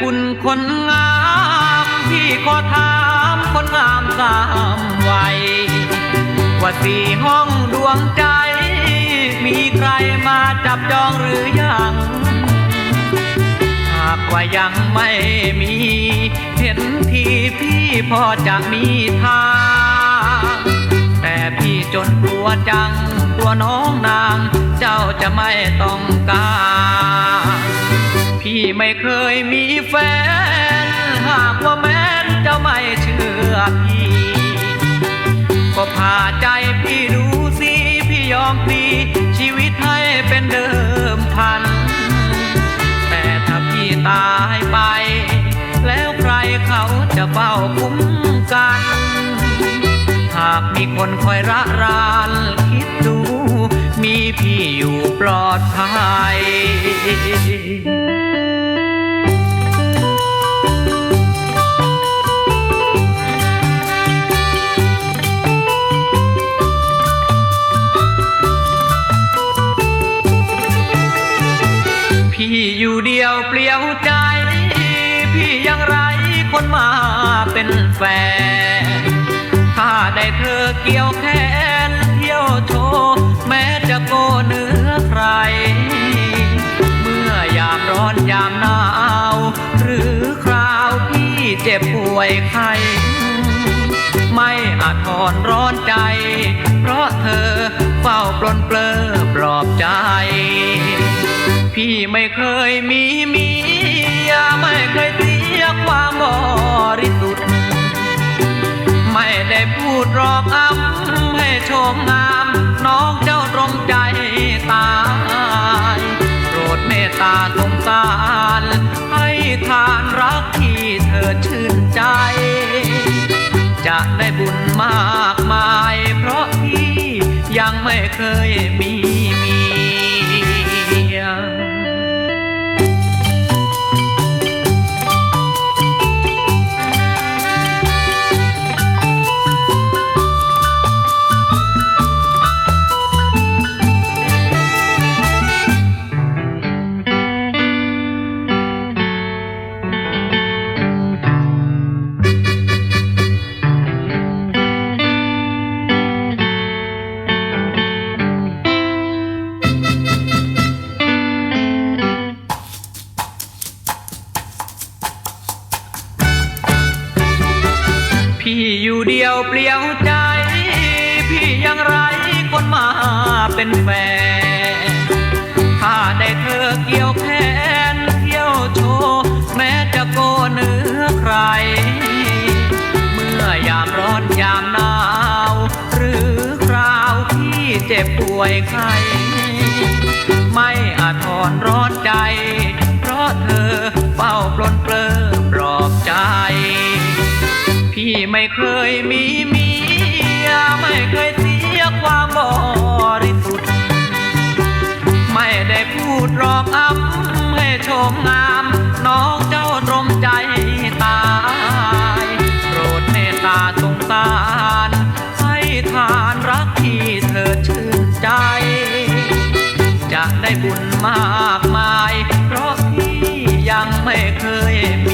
คุณคนงามพี่ขอถามคนงามสามวัยว่าสี่ห้องดวงใจ มีใครมาจับจองหรือยัง หากว่ายังไม่มี เห็นทีพี่พอจะมีทางแต่พี่จนกลัวจัง กลัวน้องนาง เจ้าจะไม่ต้องการ พี่ไม่เคยมีแฟน หากว่าแม้นจ้าไม่เชื่อพี่ ก็พาใจพี่ดูสิพี่ยอมพลีชีวิตให้เป็นเดิมพัน แต่ถ้าพี่ตายไป แล้วใครเขาจะเฝ้าคุ้มกัน หากมีคนคอยระรานคิดดูมีพี่อยู่ปลอดภัย พี่อยู่เดียวเปลี่ยวใจ พี่ยังไรคนมาเป็นแฟน ถ้าได้เธอเกี่ยวแขนเที่ยวโชว์แม้จะโกเนื้อใคร เมื่อยามร้อนยามหนาว หรือคราวพี่เจ็บป่วยไข้ไม่อาจทนร้อนใจ เพราะเธอเฝ้าปลนเปลือปลอบใจ พี่ไม่เคยมีเมียไม่เคยเสียความบริสุทธิ์ไม่ได้พูดรอกอ้ำให้ชมงามน้องเจ้าตรงใจตายโปรดเมตตาสงสารให้ทานรักที่เธอชื่นใจ จะได้บุญมากมาย เพราะพี่ยังไม่เคยมี พี่อยู่เดียวเปลี่ยวใจ พี่ยังไรคนมาเป็นแฟนถ้าได้เธอเกี่ยวแขนเที่ยวโชว์แม้จะโกเหนือใคร เมื่อยามร้อนยามหนาว หรือคราวที่เจ็บป่วยไข้ไม่อาจทนร้อ ม่เคยมีเมีย ไม่เคยเสียความบริสุทธิ์ ไม่ได้พูดรองอ้ำให้ชมงาม น้องเจ้าตรมใจตาย โปรดเมตตาสงสาร ให้ทานรักที่เธอชื่นใจ จะได้บุญมากมาย เพราะที่ยังไม่เคยมี